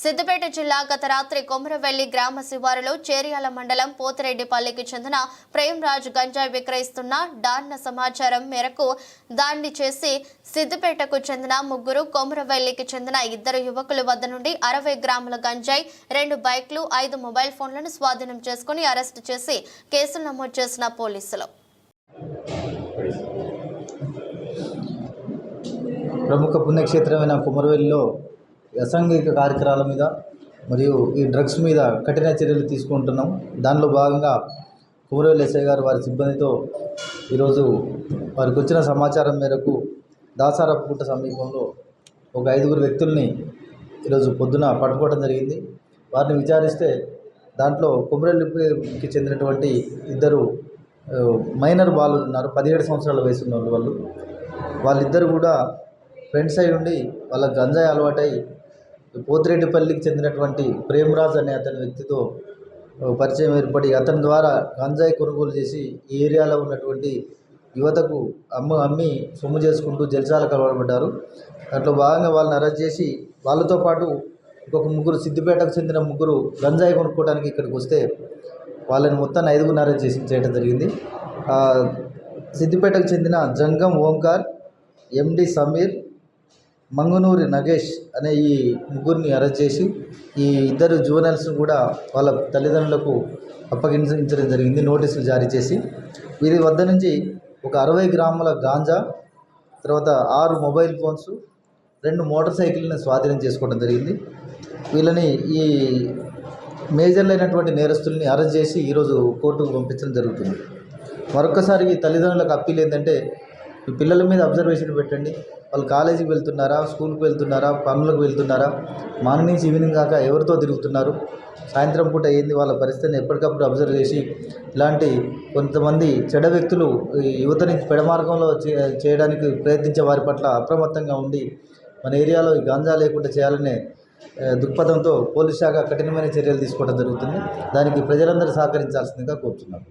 సిద్దిపేట జిల్లా గత రాత్రి కొమరవెల్లి గ్రామ శివారులో చేరియాల మండలం పోతిరెడ్డిపల్లికి చెందిన ప్రేమ్రాజ్ గంజాయి విక్రయిస్తున్న డాన్న సమాచారం మేరకు దాన్ని చేసి సిద్దిపేటకు చెందిన ముగ్గురు కొమరవెల్లికి చెందిన ఇద్దరు యువకుల వద్ద నుండి అరవై గ్రాముల గంజాయి రెండు బైక్లు ఐదు మొబైల్ ఫోన్లను స్వాధీనం చేసుకుని అరెస్టు చేసి కేసులు నమోదు చేసిన పోలీసులు. ప్రముఖ పుణ్యక్షేత్రమైన కుమరవెల్లిలో అసాంఘిక కార్యక్రమాల మీద మరియు ఈ డ్రగ్స్ మీద కఠిన చర్యలు తీసుకుంటున్నాం. దానిలో భాగంగా కుమరవెల్లి ఎస్ఐ గారు వారి సిబ్బందితో ఈరోజు వారికి వచ్చిన సమాచారం మేరకు దాసారపుకుంట సమీపంలో ఒక ఐదుగురు వ్యక్తుల్ని ఈరోజు పొద్దున పట్టుకోవడం జరిగింది. వారిని విచారిస్తే దాంట్లో కుమరవెల్లికి చెందినటువంటి ఇద్దరు మైనర్ బాలులు ఉన్నారు. పదిహేడు సంవత్సరాల వయసు ఉన్న వాళ్ళు వాళ్ళు వాళ్ళిద్దరు కూడా ఫ్రెండ్స్ అయి ఉండి వాళ్ళ గంజాయి అలవాటై పోతిరెడ్డిపల్లికి చెందినటువంటి ప్రేమరాజ్ అనే అతని వ్యక్తితో పరిచయం ఏర్పడి అతని ద్వారా గంజాయి కొనుగోలు చేసి ఈ ఏరియాలో ఉన్నటువంటి యువతకు అమ్మ అమ్మి సొమ్ము చేసుకుంటూ జల్సాలకు అలవాటుపడ్డారు దాంట్లో భాగంగా వాళ్ళని అరెస్ట్ చేసి వాళ్ళతో పాటు ఇంకొక ముగ్గురు సిద్దిపేటకు చెందిన ముగ్గురు గంజాయి కొనుక్కోవడానికి ఇక్కడికి వస్తే వాళ్ళని మొత్తాన్ని ఐదుగురు అరెస్ట్ చేసి చేయడం జరిగింది. సిద్దిపేటకు చెందిన జంగం ఓంకార్ ఎండి సమీర్ మంగునూరి నగేష్ అనే ఈ ముగ్గురిని అరెస్ట్ చేసి ఈ ఇద్దరు జువెనల్స్ను కూడా వాళ్ళ తల్లిదండ్రులకు అప్పగించడం జరిగింది నోటీసులు జారీ చేసి. వీరి వద్ద నుంచి ఒక అరవై గ్రాముల గాంజా తర్వాత ఆరు మొబైల్ ఫోన్స్ రెండు మోటార్ సైకిల్ని స్వాధీనం చేసుకోవడం జరిగింది. వీళ్ళని ఈ మేజర్లైనటువంటి నేరస్తుల్ని అరెస్ట్ చేసి ఈరోజు కోర్టుకు పంపించడం జరుగుతుంది. మరొకసారి తల్లిదండ్రులకు అప్పీల్ ఏంటంటే ఈ పిల్లల మీద అబ్జర్వేషన్ పెట్టండి. వాళ్ళు కాలేజీకి వెళ్తున్నారా స్కూల్కి వెళ్తున్నారా పనులకు వెళ్తున్నారా? మార్నింగ్ నుంచి ఈవినింగ్ దాకా ఎవరితో తిరుగుతున్నారు? సాయంత్రం పూట ఏంది వాళ్ళ పరిస్థితిని ఎప్పటికప్పుడు అబ్జర్వ్ చేసి ఇలాంటి కొంతమంది చెడ వ్యక్తులు ఈ యువతని పెడమార్గంలో చే- చేయడానికి ప్రయత్నించే వారి పట్ల అప్రమత్తంగా ఉండి మన ఏరియాలో ఈ గాంజా లేకుండా చేయాలనే దృక్పథంతో పోలీస్ శాఖ కఠినమైన చర్యలు తీసుకోవడం జరుగుతుంది. దానికి ప్రజలందరూ సహకరించాల్సిందిగా కోరుతున్నాను.